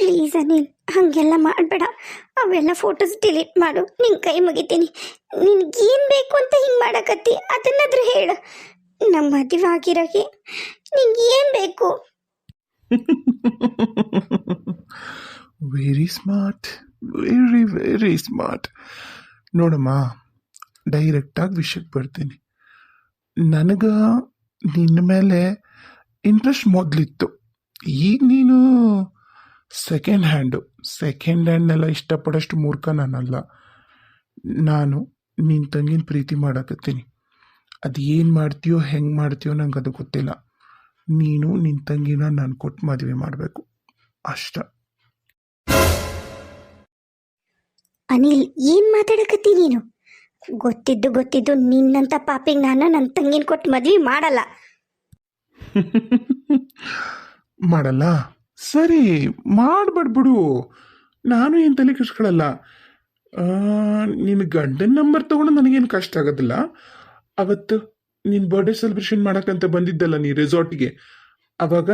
Please Anil ಹಾಗೆಲ್ಲ ಮಾಡಬೇಡ. ಅವೆಲ್ಲ ಫೋಟೋಸ್ ಡಿಲೀಟ್ ಮಾಡು. ನಿನ್ ಕೈ ಮುಗಿತೀನಿ. ನಿನ್ಗೇನು ಬೇಕು ಅಂತ ಹಿಂಗೆ ಮಾಡಕತ್ತಿ? ಅದನ್ನಾದ್ರೂ ಹೇಳು. ನಮ್ಮ ಮದುವೆ ಆಗಿರೋಕೆ ನಿಂಗೆ ಏನು ಬೇಕು? Very smart very very smart ನೋಡಮ್ಮ ಡೈರೆಕ್ಟಾಗಿ ವಿಷಯಕ್ಕೆ ಬರ್ತೀನಿ. ನನಗೆ ನಿನ್ನ ಮೇಲೆ ಇಂಟ್ರೆಸ್ಟ್ ಮೊದಲಿತ್ತು. ಈಗ ನೀನು ಸೆಕೆಂಡ್ ಹ್ಯಾಂಡು ಸೆಕೆಂಡ್ ಹ್ಯಾಂಡ್ನೆಲ್ಲ ಇಷ್ಟಪಡೋಷ್ಟು ಮೂರ್ಖ ನಾನಲ್ಲ. ನಾನು ನಿನ್ನ ತಂಗಿನ ಪ್ರೀತಿ ಮಾಡಕತ್ತೀನಿ. ಅದು ಏನು ಮಾಡ್ತೀಯೋ ಹೆಂಗೆ ಮಾಡ್ತೀಯೋ ನಂಗೆ ಅದು ಗೊತ್ತಿಲ್ಲ. ನೀನು ನಿನ್ನ ತಂಗಿನ ನಾನು ಕೊಟ್ಟು ಮದುವೆ ಮಾಡಬೇಕು. ಅಷ್ಟ. ಅನಿಲ್ ಏನು ಮಾತಾಡಕತ್ತಿ ನೀನು? ಗೊತ್ತಿದ್ದು ಗೊತ್ತಿದ್ದು ನಿನ್ನಂಥ ಪಾಪಿಗೆ ನಾನು ನನ್ನ ತಂಗಿನ ಕೊಟ್ಟು ಮದುವೆ ಮಾಡಲ್ಲ. ಮಾಡಲ್ಲ? ಸರಿ ಮಾಡ್ಬಿಡ್ಬಿಡು ನಾನು ಏನು ತಲೆ ಕೆಡಿಸ್ಕೊಳ್ಳಲ್ಲ ನಿನ್ನ ಗಂಡನ ನಂಬರ್ ತೊಗೊಂಡು ನನಗೇನು ಕಷ್ಟ ಆಗೋದಿಲ್ಲ? ಅವತ್ತು ನಿನ್ನ ಬರ್ಡೇ ಸೆಲೆಬ್ರೇಷನ್ ಮಾಡೋಕ್ಕಂತ ಬಂದಿದ್ದಲ್ಲ ನೀ ರೆಸಾರ್ಟ್ಗೆ ಅವಾಗ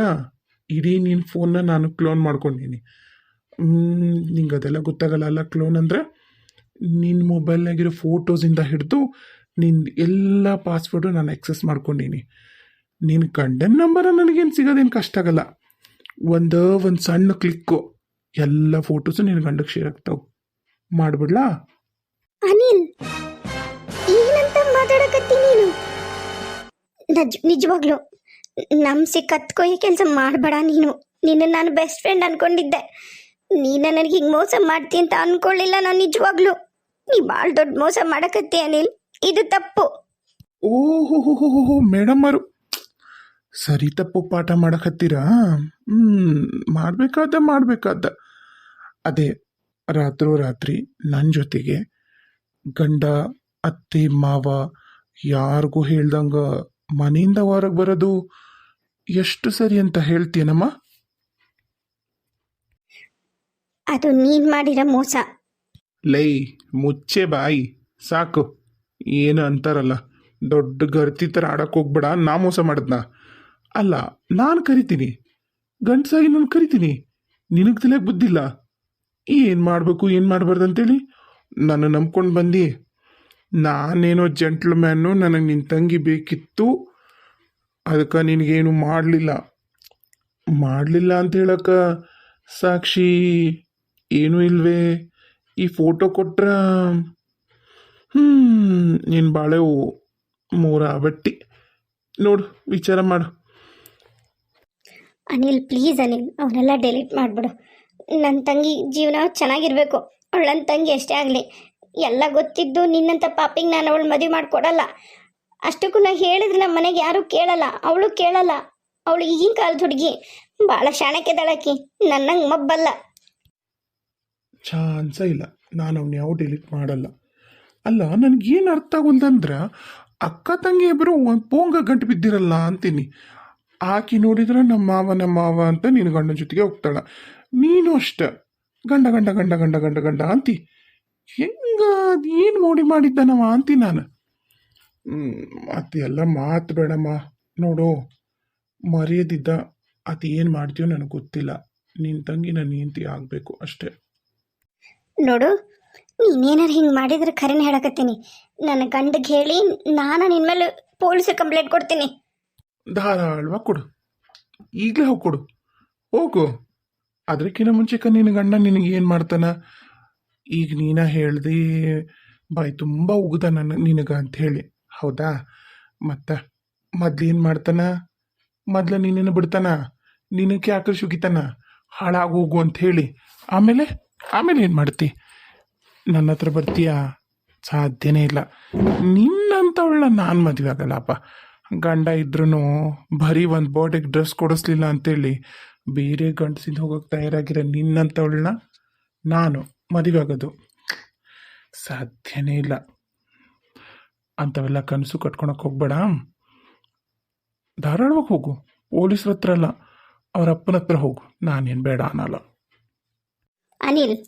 ಇಡೀ ನಿನ್ನ ಫೋನ್ನ ನಾನು ಕ್ಲೋನ್ ಮಾಡ್ಕೊಂಡಿನಿ. ನಿಂಗೆ ಅದೆಲ್ಲ ಗೊತ್ತಾಗಲ್ಲ ಅಲ್ಲ ಕ್ಲೋನ್ ಅಂದರೆ? ನಿನ್ನ ಮೊಬೈಲ್ನಾಗಿರೋ ಫೋಟೋಸಿಂದ ಹಿಡಿದು ನಿನ್ನ ಎಲ್ಲ ಪಾಸ್ವರ್ಡು ನಾನು ಆಕ್ಸೆಸ್ ಮಾಡ್ಕೊಂಡೀನಿ. ನಿನ್ನ ಗಂಡನ ನಂಬರ ನನಗೇನು ಸಿಗೋದೇನು ಕಷ್ಟ ಆಗಲ್ಲ. ಒಂದು ಒಂದು ಸಣ್ಣ ಕ್ಲಿಕ್ಕು ಎಲ್ಲ ಫೋಟೋಸು ನಿನ್ನ ಗಂಡಕ್ಕೆ ಶೇರ್ ಆಗ್ತಾವೆ. ಮಾಡ್ಬಿಡ್ಲಾ? ಅನಿಲ್ ಏನಂತ ಮಾತಾಡಕತ್ತಿ ನೀನು? ನಜ್ ನಿಜವಾಗ್ಲು ನಮ್ ಕತ್ಕೊಯ್ಯ ಕೆಲಸ ಮಾಡಬೇಡ ನೀನು. ನಿನ್ನ ನಾನು ಬೆಸ್ಟ್ ಫ್ರೆಂಡ್ ಅನ್ಕೊಂಡಿದ್ದೆ. ನೀನ ನನಗೆ ಹಿಂಗೆ ಮೋಸ ಮಾಡ್ತಿ ಅಂತ ಅನ್ಕೊಳ್ಳಿಲ್ಲ ನಾನು ನಿಜವಾಗ್ಲು. ನೀ ಭಾಳ ದೊಡ್ಡ ಮೋಸ ಮಾಡಕತ್ತಿ ಅನಿಲ್ ಇದು ತಪ್ಪು. ಓಹೋ ಮೇಡಮ್ಮರು ಸರಿ ತಪ್ಪು ಪಾಠ ಮಾಡಕತ್ತೀರಾ? ಹ್ಞೂ ಮಾಡಬೇಕಾದ ಮಾಡ್ಬೇಕಾದ. ಅದೇ ರಾತ್ರೋ ರಾತ್ರಿ ನನ್ನ ಜೊತೆಗೆ ಗಂಡ ಅತ್ತೆ ಮಾವ ಯಾರಿಗೂ ಹೇಳ್ದಂಗ ಮನೆಯಿಂದ ಹೊರಗೆ ಬರೋದು ಎಷ್ಟು ಸರಿ ಅಂತ ಹೇಳ್ತೀನಮ್ಮ ಅದು ನೀನ್ ಮಾಡಿರೋ ಮೋಸ. ಲೈ ಮುಚ್ಚೆ ಬಾಯಿ. ಸಾಕು. ಏನು ಅಂತಾರಲ್ಲ ದೊಡ್ಡ ಗರ್ತಿ ಥರ ಆಡಕ್ಕೆ ಹೋಗ್ಬೇಡ. ನಾ ಮೋಸ ಮಾಡಿದ್ನ. ಅಲ್ಲ, ನಾನು ಕರಿತೀನಿ. ಗಂಡಸಾಗಿ ನಾನು ಕರಿತೀನಿ. ನಿನಗೆ ತಲೆಗೆ ಬುದ್ಧಿಲ್ಲ. ಏನು ಮಾಡಬೇಕು, ಏನು ಮಾಡಬಾರ್ದು ಅಂತೇಳಿ ನನ್ನ ನಂಬ್ಕೊಂಡು ಬಂದು. ನಾನೇನೋ ಜೆಂಟ್ಲ್ಮ್ಯಾನು, ನನಗೆ ನಿನ್ನ ತಂಗಿ ಬೇಕಿತ್ತು. ಅದಕ್ಕೆ ನಿನಗೇನು ಮಾಡಲಿಲ್ಲ. ಮಾಡಲಿಲ್ಲ ಅಂತ ಹೇಳಕ್ಕೆ, ಸಾಕ್ಷಿ, ಏನೂ ಇಲ್ವೇ. ಈ ಫೋಟೋ ಕೊಟ್ರ ಹ್ಞೂ ನೀನು ಬಾಳೆವು ಮೂರ ಬಟ್ಟಿ ನೋಡು, ವಿಚಾರ ಮಾಡು. ಅನಿಲ್ ಪ್ಲೀಸ್ ಅನಿಲ್ ಅವನ್ನೆಲ್ಲ ಡೆಲೀಟ್ ಮಾಡಿಬಿಡು. ನನ್ನ ತಂಗಿ ಜೀವನ ಚೆನ್ನಾಗಿರಬೇಕು. ಅವಳು ನನ್ನ ತಂಗಿ ಅಷ್ಟೇ ಆಗಲಿ. ಎಲ್ಲ ಗೊತ್ತಿದ್ದು ನಿನ್ನಂಥ ಪಾಪಿಗೆ ನಾನು ಅವಳು ಮದುವೆ ಮಾಡಿಕೊಡಲ್ಲ. ಅಷ್ಟಕ್ಕೂ ನಾನು ಹೇಳಿದ್ರೆ ನಮ್ಮ ಮನೆಗೆ ಯಾರೂ ಕೇಳಲ್ಲ. ಅವಳು ಕೇಳಲ್ಲ. ಅವಳು ಈಗಿನ ಕಾಲದ ಹುಡುಗಿ. ಭಾಳ ಶಾಣಕ್ಕೆ ದಳಕಿ ನನ್ನಂಗೆ ಮಬ್ಬಲ್ಲ. ಚಾನ್ಸ ಇಲ್ಲ. ನಾನು ಅವ್ನ ಯಾವ ಡಿಲೀಟ್ ಮಾಡಲ್ಲ. ಅಲ್ಲ, ನನಗೇನು ಅರ್ಥ ಒಂದಂದ್ರೆ ಅಕ್ಕ ತಂಗಿ ಇಬ್ಬರು ಪೋಂಗ ಗಂಟು ಬಿದ್ದಿರಲ್ಲ ಅಂತೀನಿ. ಆಕಿ ನೋಡಿದ್ರೆ ನಮ್ಮ ಮಾವ ನಮ್ಮ ಮಾವ ಅಂತ ನಿನ್ನ ಗಂಡನ ಜೊತೆಗೆ ಹೋಗ್ತಾಳ. ನೀನು ಅಷ್ಟೆ. ಗಂಡ ಗಂಡ ಗಂಡ ಗಂಡ ಗಂಡ ಗಂಡ ಅಂತಿ ಹೆಂಗ ಏನು ಮೋಡಿ ಮಾಡಿದ್ದಾನವ ಅಂತಿ ನಾನು? ಎಲ್ಲ ಮಾತು ಬೇಡಮ್ಮ. ನೋಡು, ಮರೆಯದಿದ್ದ ಅದು ಏನು ಮಾಡ್ತೀಯೋ ನನಗೆ ಗೊತ್ತಿಲ್ಲ. ನಿನ್ನ ತಂಗಿ ನನ್ನ ಹೆಂಡತಿ ಆಗಬೇಕು ಅಷ್ಟೇ. ನೋಡು, ನೀನೇನಾರು ಹಿಂಗೆ ಮಾಡಿದ್ರೆ ಖರೇನೆ ಹೇಳಕತ್ತೀನಿ. ನನ್ನ ಗಂಡಗೆ ಹೇಳಿ ನಾನು ನಿನ್ನ ಮೇಲೆ ಪೊಲೀಸ್ ಕಂಪ್ಲೇಂಟ್ ಕೊಡ್ತೀನಿ. ಧಾರಾಳವಾಗಿ ಕೊಡು. ಈಗಲೇ ಹೋಗಿ ಕೊಡು. ಹೋಗು. ಅದಕ್ಕಿಂತ ಮುಂಚೆಕ ನಿನ್ನ ಗಂಡ ನಿನಗೆ ಏನು ಮಾಡ್ತಾನ? ಈಗ ನೀನ ಹೇಳ್ದೆ ಬಾಯಿ ತುಂಬ ಉಗ್ದ ನನ್ನ ನಿನಗ ಅಂತ ಹೇಳಿ ಹೌದಾ? ಮತ್ತೆ ಮೊದ್ಲು ಏನು ಮಾಡ್ತಾನ? ಮೊದ್ಲು ನಿನ್ನನ್ನು ಬಿಡ್ತಾನ? ನಿನಕ್ಕೆ ಯಾಕೆ ಹಾಳಾಗಿ ಹಾಳಾಗೋಗು ಅಂತ ಹೇಳಿ ಆಮೇಲೆ ಆಮೇಲೆ ಏನು ಮಾಡ್ತಿ? ನನ್ನ ಹತ್ರ ಬರ್ತೀಯಾ? ಸಾಧ್ಯನೇ ಇಲ್ಲ. ನಿನ್ನಂಥವಳನ್ನ ನಾನು ಮದುವೆ ಆಗಲ್ಲಪ್ಪ ಗಂಡ ಇದ್ರೂ ಬರೀ ಒಂದು ಬಾಡಿಗೆ ಡ್ರೆಸ್ ಕೊಡಿಸ್ಲಿಲ್ಲ ಅಂತೇಳಿ ಬೇರೆ ಗಂಡಸಿಂದ ಹೋಗೋಕೆ ತಯಾರಾಗಿರೋ ನಿನ್ನಂಥವಳನ್ನ ನಾನು ಮದುವೆ ಆಗೋದು. ಸಾಧ್ಯನೇ ಇಲ್ಲ. ಅಂಥವೆಲ್ಲ ಕನಸು ಕಟ್ಕೊಳಕ್ಕೆ ಹೋಗ್ಬೇಡ. ಧಾರಾಳವಾಗಿ ಹೋಗು. ಪೊಲೀಸ್ರ ಹತ್ರ ಅಲ್ಲ ಅವ್ರ ಅಪ್ಪನ ಹತ್ರ ಹೋಗು. ನಾನೇನು ಬೇಡ ಅನ್ನಲ್ಲ. ಅನಿಲ್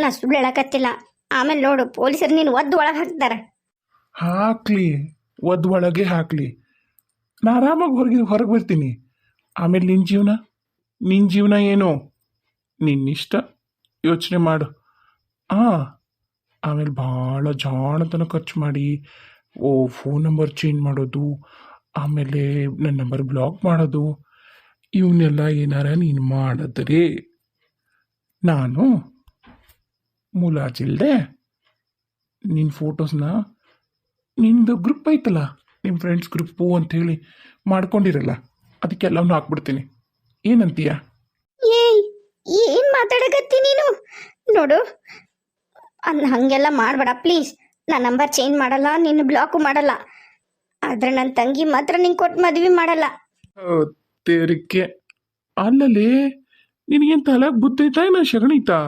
ನಾ ಸುಳ್ಳು ಹೇಳಕತ್ತಿಲ್ಲ. ಆಮೇಲೆ ನೋಡು ಪೊಲೀಸರು ನೀನು ಒದ್ದು ಒಳಗೆ ಹಾಕ್ತಾರೆ. ಹಾಕ್ಲಿ ಒದ್ ಒಳಗೆ ಹಾಕ್ಲಿ. ನಾ ಆರಾಮಾಗಿ ಹೊರಗೆ ಹೊರಗೆ ಬರ್ತೀನಿ. ಆಮೇಲೆ ನಿನ್ನ ಜೀವನ? ನಿನ್ನ ಜೀವನ ಏನು? ನಿನ್ನಿಷ್ಟ ಯೋಚನೆ ಮಾಡು. ಹಾಂ ಆಮೇಲೆ ಭಾಳ ಜಾಣತನ ಖರ್ಚು ಮಾಡಿ, ಓ ಫೋನ್ ನಂಬರ್ ಚೇಂಜ್ ಮಾಡೋದು, ಆಮೇಲೆ ನನ್ನ ನಂಬರ್ ಬ್ಲಾಕ್ ಮಾಡೋದು ಇವನ್ನೆಲ್ಲ ಏನಾರ ನೀನು ಮಾಡಿದ್ರೆ. ನಾನು ಮುಲಾಜಿಲ್ದೆ ನಿನ್ನ ಫೋಟೋಸ್ನ ನಿಂದು ಗ್ರೂಪ್ ಐತಲ್ಲ? ನಿಮ್ಮ ಫ್ರೆಂಡ್ಸ್ ಗ್ರೂಪು ಅಂಥೇಳಿ ಮಾಡ್ಕೊಂಡಿರಲ್ಲ ಅದಕ್ಕೆಲ್ಲವನ್ನೂ ಹಾಕ್ಬಿಡ್ತೀನಿ. ಏನಂತೀಯ? ಏಯ್ ಏನ್ ಮಾತಾಡಕತ್ತಿ ನೀನು? ನೋಡು ಅಲ್ಲ ಹಂಗೆಲ್ಲ ಮಾಡಬೇಡ ಪ್ಲೀಸ್ ನನ್ನ ನಂಬರ್ ಚೇಂಜ್ ಮಾಡಲ್ಲ ನಿನ್ನ ಬ್ಲಾಕು ಮಾಡಲ್ಲ. ಆದ್ರೆ ನನ್ನ ತಂಗಿ ಮಾತ್ರ ನಿಂಗೆ ಕೊಟ್ಟು ಮದ್ವಿ ಮಾಡಲ್ಲ. ತೇರಿಕೆ. ಅಲ್ಲಲ್ಲಿ ನಿನಗೇನು ತಲೆಗೆ ಬುದ್ಧೈತಾ ಏನು ಶಗಣಿತಾ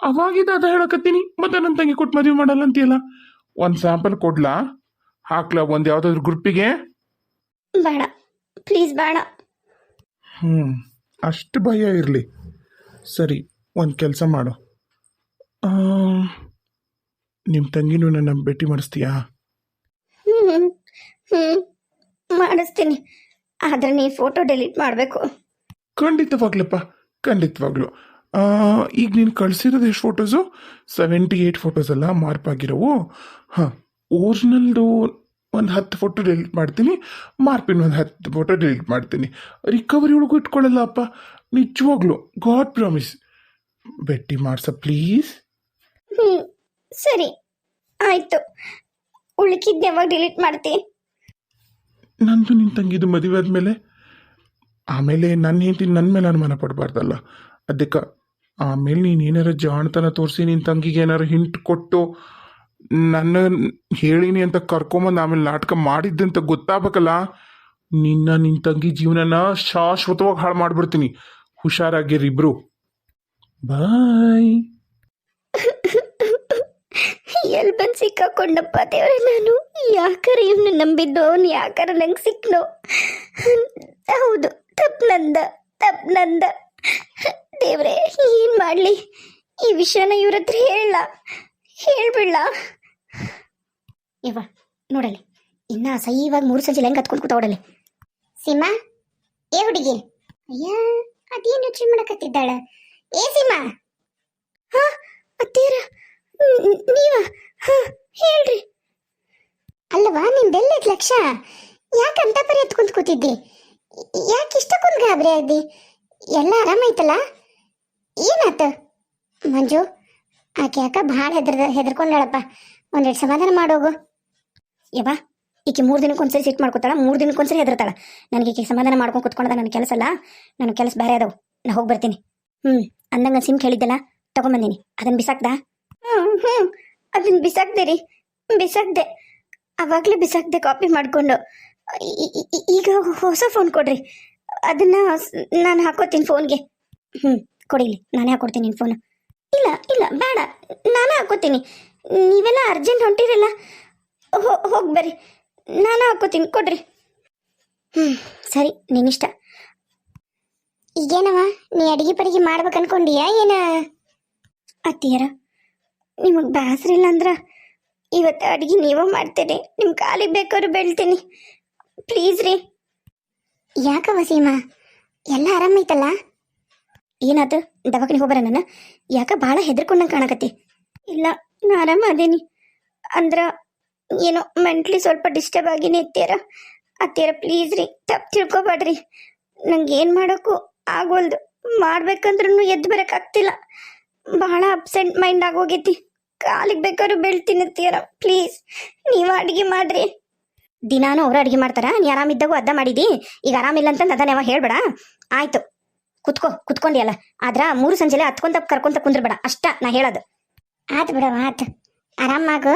ಅವಾಗಿದ್ದ ಅದ ಹೇಳಕತ್ತೀನಿ ಮತ್ತೆ ನನ್ನ ತಂಗಿ ಕೊಟ್ಟು ಮದುವೆ ಮಾಡಲ್ಲ ಅಂತೀಯಲ್ಲ? ಒಂದು ಸ್ಯಾಂಪಲ್ ಕೊಡ್ಲಾ? ಹಾಕ್ಲಾ ಒಂದು ಯಾವುದಾದ್ರು ಗ್ರೂಪಿಗೆ? ಬೇಡ. ಪ್ಲೀಸ್ ಬೇಡ. ಹ್ಞೂ ಅಷ್ಟು ಭಯ ಇರಲಿ. ಸರಿ ಒಂದು ಕೆಲಸ ಮಾಡು. ನಿಮ್ಮ ತಂಗಿನೂ ನನ್ನ ಭೇಟಿ ಮಾಡಿಸ್ತೀಯಾ? ಹ್ಞೂ ಹ್ಞೂ ಮಾಡಿಸ್ತೀನಿ. ಆದ್ರೆ ನೀ ಫೋಟೋ ಡೆಲೀಟ್ ಮಾಡಬೇಕು. ಖಂಡಿತವಾಗ್ಲಪ್ಪ ಖಂಡಿತವಾಗ್ಲು. ಈಗ ನೀನು ಕಳಿಸಿರೋದು ಎಷ್ಟು ಫೋಟೋಸು ಸೆವೆಂಟಿ ಏಯ್ಟ್ ಫೋಟೋಸ್ ಅಲ್ಲ ಮಾರ್ಪಾಗಿರೋವು? ಹಾಂ. ಒರಿಜಿನಲ್ದು ಒಂದು ಹತ್ತು ಫೋಟೋ ಡಿಲೀಟ್ ಮಾಡ್ತೀನಿ ಮಾರ್ಪಿನ ಒಂದು ಹತ್ತು ಫೋಟೋ ಡಿಲೀಟ್ ಮಾಡ್ತೀನಿ. ರಿಕವರಿ ಒಳಗೂ ಇಟ್ಕೊಳ್ಳಲ್ಲ ಅಪ್ಪ. ನಿಜವಾಗ್ಲು ಗಾಡ್ ಪ್ರಾಮಿಸ್ ಭೇಟಿ ಮಾಡ್ಸ ಪ್ಲೀಸ್ ಹ್ಞೂ ಸರಿ. ಆಯಿತು. ಉಳ್ಕಿದ್ದು ಯಾವಾಗ ಡಿಲೀಟ್ ಮಾಡ್ತೀನಿ ನಂದು ನಿನ್ನ ತಂಗಿದು ಮದುವೆ ಆದಮೇಲೆ. ಆಮೇಲೆ ನನ್ನ ಹೆಂಡತಿ ನನ್ನ ಮೇಲೆ ಅನುಮಾನ ಪಡಬಾರ್ದಲ್ಲ. ಅದಕ್ಕೆ ಆಮೇಲೆ ನೀನು ಏನಾರ ಜಾಣತನ ತೋರಿಸಿ ನಿನ್ನ ತಂಗಿಗೆ ಏನಾರು ಹಿಂಟ್ ಕೊಟ್ಟು ನನ್ನ ಹೇಳಿನಿ ಅಂತ ಕರ್ಕೊಂಬಂದು ಆಮೇಲೆ ನಾಟಕ ಮಾಡಿದ್ದೆ ಅಂತ ಗೊತ್ತಾಗಬೇಕಲ್ಲ? ನಿನ್ನ ನಿನ್ನ ತಂಗಿ ಜೀವನನ ಶಾಶ್ವತವಾಗಿ ಹಾಳು ಮಾಡಿಬಿಡ್ತೀನಿ. ಹುಷಾರಾಗಿರಿಬ್ರು. ಬಾಯ್. ಎಲ್ಲಿ ಬಂದು ಸಿಕ್ಕಾಕೊಂಡಪ್ಪ ದೇವ್ರೆ ನಾನು? ಯಾಕಾರ ಇವ್ನ ನಂಬಿದ್ದು ಅವನು? ಯಾಕಾರ ನಂಗೆ ಸಿಕ್ನೋ ಹೌದು ತಪ್ಪು ನಂದ ತಪ್ಪು ನಂದ. ದೇವ್ರೆ, ಏನು ಮಾಡಲಿ? ಈ ವಿಷಯನ ಇವ್ರ ಹತ್ರ ಹೇಳ. ಹೇಳ್ಬಿಡ್ಲ. ಇವ ನೋಡಲಿ, ಇನ್ನ ಸೈವಾಗಿ ಮೂರು ಸಂಜೆ ಹೆಂಗೆ ಹತ್ಕೊಂಡು ಕೂತ ನೋಡಲಿ ಸೀಮಾ, ಏ ಹುಡುಗಿ? ಅಯ್ಯ, ಅದೇನು ಯೋಚನೆ ಮಾಡಕತ್ತಿದ್ದಾಳ? ಏ ಸೀಮಾ? ಹಾ ಅತ್ತೀರ ನೀವ? ಹೇಳ್ರಿ. ಹೇಳ್ರಿ ಅಲ್ಲವಾ ನಿಂದೆಲ್ಲೈತ್ ಲಕ್ಷ? ಯಾಕೆ ಅಂತ ಪರಿ ಎತ್ಕೊಂತ ಕೂತಿದ್ದಿ? ಯಾಕೆ ಇಷ್ಟಕ್ಕೊಂದು ಗಾಬರಿ ಆದಿ? ಎಲ್ಲ ಆರಾಮಾಯ್ತಲ್ಲ? ಏನಾತ? ಮಂಜು? ಆಕೆ ಯಾಕ ಭಾಳ ಹೆದರ್ದ ಹೆದರ್ಕೊಂಡಳಪ್ಪ. ಒಂದೆರಡು ಸಮಾಧಾನ ಮಾಡೋಗು ಯವ್ವ, ಈಕೆ ಮೂರು ದಿನಕ್ಕೊಂದ್ಸರಿ ಸಿಟ್ ಮಾಡ್ಕೊತಾಳ, ಮೂರು ದಿನಕ್ಕೊಂದ್ಸರಿ ಹೆದರ್ತಾಳ. ನನಗೆ ಈಕೆ ಸಮಾಧಾನ ಮಾಡ್ಕೊಂಡು ಕುತ್ಕೊಂಡದ ನನ್ನ ಕೆಲಸ ಅಲ್ಲ, ನನ್ನ ಕೆಲಸ ಬೇರೆ ಅದಾವು. ನಾ ಹೋಗಿ ಬರ್ತೀನಿ. ಹ್ಞೂ ಅಂದಂಗ ಸಿಮ್ ಕೇಳಿದ್ದಲ್ಲ, ತಗೊಂಬಂದೀನಿ. ಅದನ್ನ ಬಿಸಾಕ್ದಾ? ಹ್ಞೂ ಹ್ಞೂ ಅದನ್ನ ಬಿಸಾಕ್ದೆ ರೀ. ಬಿಸಾಕ್ದೆ. ಅವಾಗಲೇ ಬಿಸಾಕ್ದೆ ಕಾಪಿ ಮಾಡಿಕೊಂಡು. ಈಗ ಹೊಸ ಫೋನ್ ಕೊಡ್ರಿ. ಅದನ್ನ ನಾನು ಹಾಕೋತೀನಿ ಫೋನ್ಗೆ ಹ್ಞೂ ಕೊಡಿಲಿ ನಾನೇ ಹಾಕೊಡ್ತೀನಿ ನಿನ್ನ ಫೋನು ಇಲ್ಲ ಇಲ್ಲ, ಬೇಡ. ನಾನೇ ಹಾಕೋತೀನಿ ನೀವೆಲ್ಲ ಅರ್ಜೆಂಟ್ ಹೊಂಟಿರಲ್ಲ ಹೋಗಿ ಬರ್ರಿ. ನಾನು ಹಾಕೋತೀನಿ ಕೊಡ್ರಿ. ಹ್ಞೂ ಸರಿ, ನಿನ್ನಿಷ್ಟ. ಈಗೇನವ ನೀ ಅಡಿಗೆ ಪಡಿಗೆ ಮಾಡ್ಬೇಕು ಅನ್ಕೊಂಡಿಯಾ, ಏನ? ಅತ್ತಿಯರ, ನಿಮಗೆ ಬೇಸರಿಲ್ಲ ಅಂದ್ರೆ, ಇವತ್ತು ಅಡಿಗೆ ನೀವೇ ಮಾಡ್ತೇನೆ ನಿಮ್ಮ ಕಾಲಿಗೆ ಬೇಕಾದ್ರು ಬೆಳ್ತೀನಿ. ಪ್ಲೀಸ್ ರೀ. ಯಾಕವ ಸೀಮಾ? ಎಲ್ಲ ಆರಾಮೈತಲ್ಲ ಏನಾತು? ದವಾಖಾನೆ ಹೋಗ್ಬರ ನಾನು ಯಾಕ ಭಾಳ ಹೆದರ್ಕೊಂಡಂಗೆ ಕಾಣಕತ್ತಿ? ಇಲ್ಲ ನಾ ಆರಾಮ ಅದೇನಿ. ಅಂದ್ರ, ಏನೋ ಮೆಂಟ್ಲಿ ಸ್ವಲ್ಪ ಡಿಸ್ಟರ್ಬ್ ಆಗಿನೇ ಇತ್ತೀರ? ಅತ್ತೀರ, ಪ್ಲೀಸ್ ರೀ ತಪ್ಪು ತಿಳ್ಕೊಬೇಡ್ರಿ. ನಂಗೆ ಏನು ಮಾಡೋಕ್ಕೂ ಆಗೋಲ್ದು. ಮಾಡ್ಬೇಕಂದ್ರೂ ಎದ್ದು ಬರೋಕ್ಕಾಗ್ತಿಲ್ಲ ಬಹಳ ಅಬ್ಸೆಂಟ್ ಮೈಂಡ್ ಆಗೋಗೈತಿ. ಕಾಲಿಗೆ ಬೇಕಾದ್ರು ಬೆಳ್ತೀನಿ ಅತ್ತೀರ ಪ್ಲೀಸ್, ನೀವು ಅಡಿಗೆ ಮಾಡ್ರಿ. ದಿನಾನು ಅವ್ರು ಅಡಿಗೆ ಮಾಡ್ತಾರ? ನೀ ಆರಾಮಿದ್ದಾಗೂ ಅದ್ದ ಮಾಡಿದಿ? ಈಗ ಆರಾಮಿಲ್ಲ ಅಂತಂದು ಅದನ್ನ ಯಾವ ಹೇಳ್ಬೇಡ? ಆಯ್ತು. ಕುತ್ಕೋ ಕುತ್ಕೊಂಡಿ ಆದ್ರ ಮೂರು ಸಂಜೆಲೆ ಹತ್ಕೊಂತ ಕರ್ಕೊಂತ ಕುಂದ್ರಬೇಡ. ಅಷ್ಟ ನಾ ಹೇಳೋದು. ಆತು ಬಿಡವ ಆತು. ಆರಾಮಾಗು.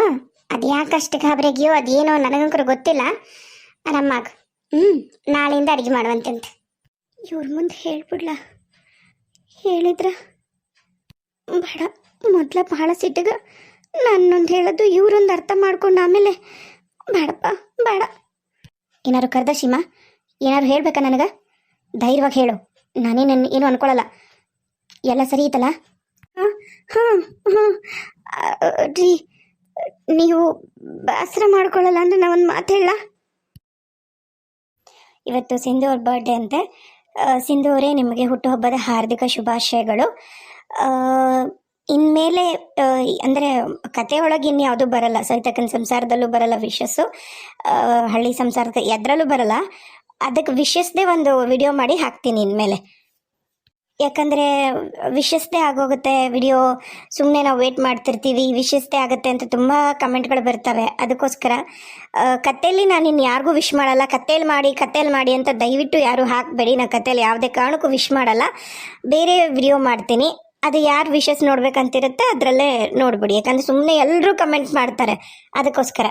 ಅದು ಯಾಕಷ್ಟು ಗಾಬರಿಗಿಯೋ ಅದೇನೋ ನನಗಂಕರು ಗೊತ್ತಿಲ್ಲ. ಆರಾಮಾಗು. ಹ್ಞೂ ನಾಳೆಯಿಂದ ಅಡಿಗೆ ಮಾಡುವಂತಂತೆ. ಇವ್ರ ಮುಂದೆ ಹೇಳ್ಬಿಡ್ಲ. ಹೇಳಿದ್ರ ಬೇಡ. ಮೊದ್ಲ ಬಹಳ ಸಿಟ್ಟಿಗ ನನ್ನೊಂದು ಹೇಳೋದು ಇವ್ರೊಂದು ಅರ್ಥ ಮಾಡ್ಕೊಂಡು ಆಮೇಲೆ ಬೇಡಪ್ಪ ಬೇಡ. ಏನಾರು ಕರ್ದ ಶಿಮಾ ಏನಾರು ಹೇಳ್ಬೇಕಾ ನನಗೆ? ಧೈರ್ಯವಾಗಿ ಹೇಳು. ನಾನೇನು ಏನು ಅನ್ಕೊಳ್ಳಲ್ಲ ಎಲ್ಲ ಸರಿ ಇತ್ತಲ್ಲ ಹಾಂ ಹಾಂ ರೀ ನೀವು ಬೇಸರ ಮಾಡ್ಕೊಳ್ಳಲ್ಲ ಅಂದ್ರೆ ಒಂದು ಮಾತು ಹೇಳ. ಇವತ್ತು ಸಿಂಧು ಅವ್ರ ಬರ್ಡೇ ಅಂತೆ. ಸಿಂಧು ಅವರೇ ನಿಮಗೆ ಹುಟ್ಟುಹಬ್ಬದ ಹಾರ್ದಿಕ ಶುಭಾಶಯಗಳು. ಇನ್ಮೇಲೆ ಅಂದರೆ ಕತೆ ಒಳಗೆ ಇನ್ಯಾವುದೂ ಬರಲ್ಲ. ಸರಿತಕ್ಕಂಥ ಸಂಸಾರದಲ್ಲೂ ಬರಲ್ಲ ವಿಶಸ್ಸು. ಹಳ್ಳಿ ಸಂಸಾರದ ಎದ್ರಲ್ಲೂ ಬರಲ್ಲ. ಅದಕ್ಕೆ ವಿಶಸ್ದೇ ಒಂದು ವಿಡಿಯೋ ಮಾಡಿ ಹಾಕ್ತೀನಿ ಇನ್ಮೇಲೆ. ಯಾಕಂದರೆ ವಿಶಸ್ದೇ ಆಗೋಗುತ್ತೆ ವಿಡಿಯೋ ಸುಮ್ಮನೆ ನಾವು ವೇಟ್ ಮಾಡ್ತಿರ್ತೀವಿ ವಿಶಸ್ದೇ ಆಗುತ್ತೆ ಅಂತ ತುಂಬ ಕಮೆಂಟ್ಗಳು ಬರ್ತವೆ. ಅದಕ್ಕೋಸ್ಕರ ಕತ್ತೆಯಲ್ಲಿ ನಾನು ಇನ್ನು ಯಾರಿಗೂ ವಿಶ್ ಮಾಡಲ್ಲ ಕಥೆಯಲ್ಲಿ ಮಾಡಿ ಕಥೆಯಲ್ಲಿ ಮಾಡಿ ಅಂತ ದಯವಿಟ್ಟು ಯಾರು ಹಾಕಬೇಡಿ. ನಾನು ಕಥೆಯಲ್ಲಿ ಯಾವುದೇ ಕಾರಣಕ್ಕೂ ವಿಶ್ ಮಾಡಲ್ಲ. ಬೇರೆ ವಿಡಿಯೋ ಮಾಡ್ತೀನಿ. ಅದು ಯಾರು ವಿಶಸ್ ನೋಡ್ಬೇಕಂತಿರುತ್ತೆ ಅದರಲ್ಲೇ ನೋಡ್ಬಿಡಿ. ಯಾಕಂದರೆ ಸುಮ್ಮನೆ ಎಲ್ಲರೂ ಕಮೆಂಟ್ ಮಾಡ್ತಾರೆ. ಅದಕ್ಕೋಸ್ಕರ.